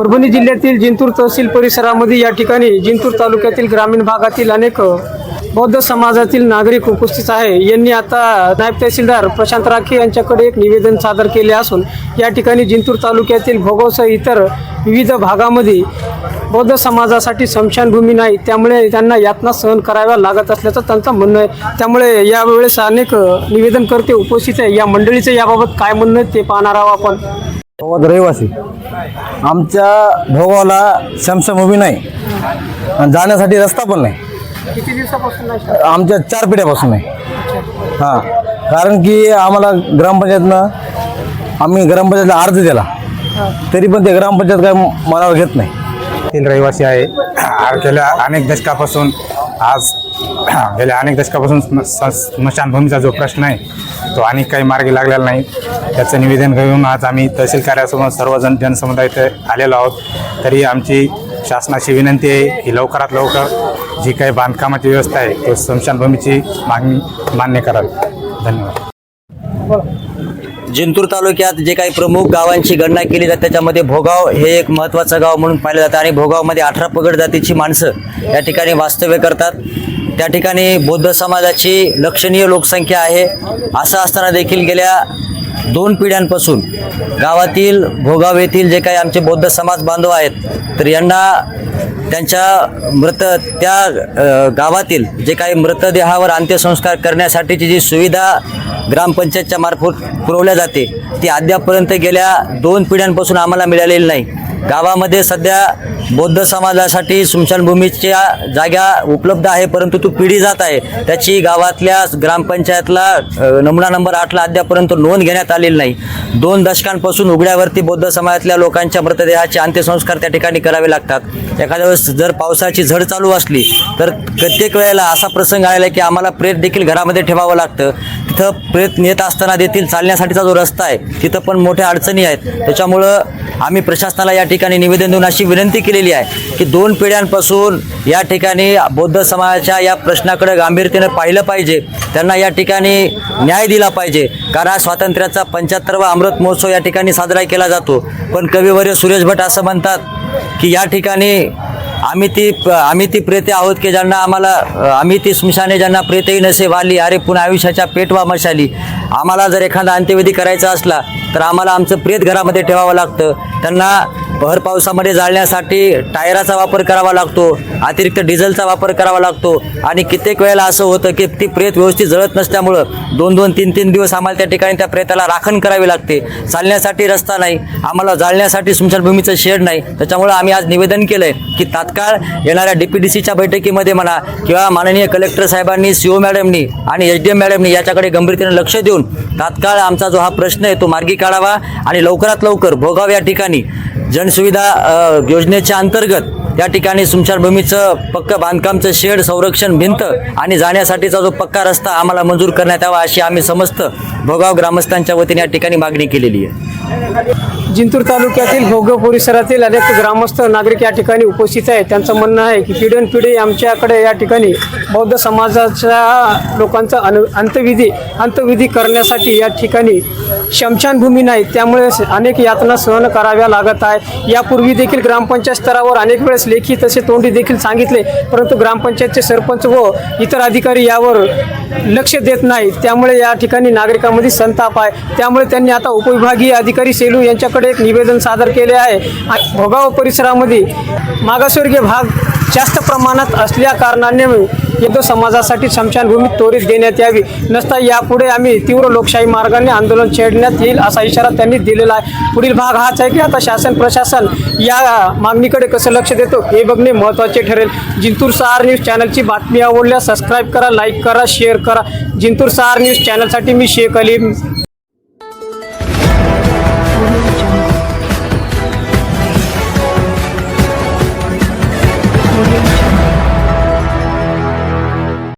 परभणी जिल्ह्यातील जिंतूर तहसील परिसरामध्ये या ठिकाणी जिंतूर तालुक्यातील ग्रामीण भागातील अनेक बौद्ध समाजातील नागरिक उपस्थित आहे. यांनी आता नायब तहसीलदार प्रशांत राखे यांच्याकडे एक निवेदन सादर केले असून या ठिकाणी जिंतूर तालुक्यातील भोगवसह इतर विविध भागामध्ये बौद्ध समाजासाठी स्मशानभूमी नाही त्यामुळे त्यांना यातना सहन कराव्या लागत असल्याचं त्यांचं म्हणणं आहे. त्यामुळे यावेळेस अनेक निवेदनकर्ते उपस्थित आहे. या मंडळीचं याबाबत काय म्हणणं आहे ते पाहणार आहोत आपण. रहिवासी. आमच्या भोगावला शमशमभूमी नाही. आणि जाण्यासाठी रस्ता पण नाही. किती दिवसापासून नाही आमच्या चार पिढ्यापासून नाही हां. कारण की आम्हाला ग्रामपंचायतनं आम्ही ग्रामपंचायतला अर्ज दिला. तरी पण ते ग्रामपंचायत काय मनावर घेत नाही. रहिवासी आहे. गेल्या अनेक दशकापासून आज गेल्या अनेक दशकापासून स्म- स्मशानभूमीचा जो प्रश्न आहे तो अनेक काही मार्गी लागलेला नाही. त्याचं निवेदन घेऊन आज आम्ही तहसील कार्यासमोर सर्वजण जनसमुदाय इथे आलेलो आहोत. तरी आमची शासनाची विनंती आहे की लवकरात लवकर जी काही बांधकामाची व्यवस्था आहे तो स्मशानभूमीची मागणी मान्य करावी. धन्यवाद. जिंतूर तालुक्यात जे काही प्रमुख गावांची गणना केली जाते त्याच्यामध्ये भोगाव हे एक महत्त्वाचं गाव म्हणून पाहिलं जातं. आणि भोगावमध्ये अठरा पगड जातीची माणसं या ठिकाणी वास्तव्य करतात. त्या ठिकाणी बौद्ध समाजाची लक्षणीय लोकसंख्या आहे. असं असताना देखील गेल्या दोन पिढ्यांपासून गावातील भोगाव येथील जे काही आमचे बौद्ध समाज बांधव आहेत तर यांना त्यांच्या मृत त्या गावातील जे काही मृतदेहावर अंत्यसंस्कार करण्यासाठीची जी सुविधा ग्रामपंचायतच्या मार्फत पुरवल्या जाते ती अद्यापपर्यंत गेल्या दोन पिढ्यांपासून आम्हाला मिळालेली नाही. गावामध्ये सध्या बौद्ध समाजासाठी स्मशानभूमीच्या जागा उपलब्ध आहे परंतु तो पिढी जात आहे. त्याची गावातल्या ग्रामपंचायतला नमुना नंबर आठला अद्यापर्यंत नोंद घेण्यात आलेली नाही. दोन दशकांपासून उघड्यावरती बौद्ध समाजातल्या लोकांच्या मृतदेहाचे अंत्यसंस्कार त्या ठिकाणी करावे लागतात. एखाद्या वेळेस जर पावसाची झड चालू असली तर प्रत्येक वेळेला असा प्रसंग आलेला की आम्हाला प्रेत देखील घरामध्ये ठेवावं लागतं. तिथं प्रेत नेत असताना देखील चालण्यासाठीचा जो रस्ता आहे तिथं पण मोठ्या अडचणी आहेत. त्याच्यामुळं आम्ही प्रशासनाला या ठिकाणी निवेदन देऊन अशी विनंती केली केलेली आहे की दोन पिढ्यांपासून या ठिकाणी बौद्ध समाजाच्या या प्रश्नाकडे गांभीर्याने पाहिलं पाहिजे. त्यांना या ठिकाणी न्याय दिला पाहिजे. कारण स्वातंत्र्याचा पंच्याहत्तरवा अमृत महोत्सव या ठिकाणी साजरा केला जातो. पण कविवर्य सुरेश भट असं म्हणतात की या ठिकाणी आम्ही ती आम्ही ती प्रेते आहोत की ज्यांना आम्हाला आम्ही ती स्मशाने ज्यांना प्रेतही नसे वाली अरे पुन्हा आयुष्याच्या पेटवा मशाली. आम्हाला जर एखादा अंत्यविधी करायचा असला तर आम्हाला आमचं प्रेत घरामध्ये ठेवावं लागतं. त्यांना भर पावसामध्ये जाळण्यासाठी टायराचा वापर करावा लागतो अतिरिक्त डिझेलचा वापर करावा लागतो आणि कित्येक वेळेला असं होतं की ती प्रेत व्यवस्थित जळत नसल्यामुळं दोन दोन तीन तीन दिवस आम्हाला त्या ठिकाणी त्या प्रेताला राखण करावी लागते. चालण्यासाठी रस्ता नाही आम्हाला जाळण्यासाठी स्मशानभूमीचं शेड नाही. त्याच्यामुळं आम्ही आज निवेदन केलं आहे की तात्काळ येणाऱ्या डी पी डी सीच्या बैठकीमध्ये म्हणा किंवा माननीय कलेक्टर साहेबांनी सी ओ मॅडमनी आणि एच डी एम मॅडमनी याच्याकडे गंभीरतेने लक्ष देऊन तात्काळ आमचा जो हा प्रश्न आहे तो मार्गी काढावा आणि लवकरात लवकर भोगाव या ठिकाणी जनसुविधा योजनेच्या अंतर्गत या ठिकाणी स्मशानभूमीचं पक्क बांधकामचं शेड संरक्षण भिंत आणि जाण्यासाठीचा जो पक्का रस्ता आम्हाला मंजूर करण्यात यावा अशी आम्ही समस्त भोगाव ग्रामस्थांच्या वतीने या ठिकाणी मागणी केलेली आहे. जिंतूर तालुक्यातील भोग परिसरातील अनेक ग्रामस्थ नागरिक या ठिकाणी उपस्थित आहेत. त्यांचं म्हणणं आहे की पिढ्यानपिढी आमच्याकडे या ठिकाणी बौद्ध समाजाच्या लोकांचा अनु अंतविधी अंतविधी करण्यासाठी या ठिकाणी शमशानभूमी नाही. त्यामुळे अनेक यातना सहन कराव्या लागत आहे. यापूर्वी देखील ग्रामपंचायत स्तरावर अनेक वेळेस लेखी तसे तोंडी देखील सांगितले परंतु ग्रामपंचायतचे सरपंच व इतर अधिकारी यावर लक्ष देत नाही त्यामुळे या ठिकाणी नागरिकांमध्ये संताप आहे. त्यामुळे त्यांनी आता उपविभागीय अधिकारी सेलू यांच्याकडे एक निवेदन सादर केले आहे. भोगाव परिसरामध्ये मागासवर्गीय भाग जास्त प्रमाणात असल्या कारणाने येतो समाजासाठी स्मशानभूमी त्वरित देण्यात यावी. नसता यापुढे आम्ही तीव्र लोकशाही मार्गाने आंदोलन छेडण्यात येईल असा इशारा त्यांनी दिलेला आहे. पुढील भाग हाच आहे की आता शासन प्रशासन या मागणीकडे कसं लक्ष देतो हे बघणे महत्त्वाचे ठरेल. जिंतूर सहार न्यूज चॅनलची बातमी आवडल्यास सबस्क्राईब करा लाईक करा शेअर करा. जिंतूर सहार न्यूज चॅनलसाठी मी शेख अली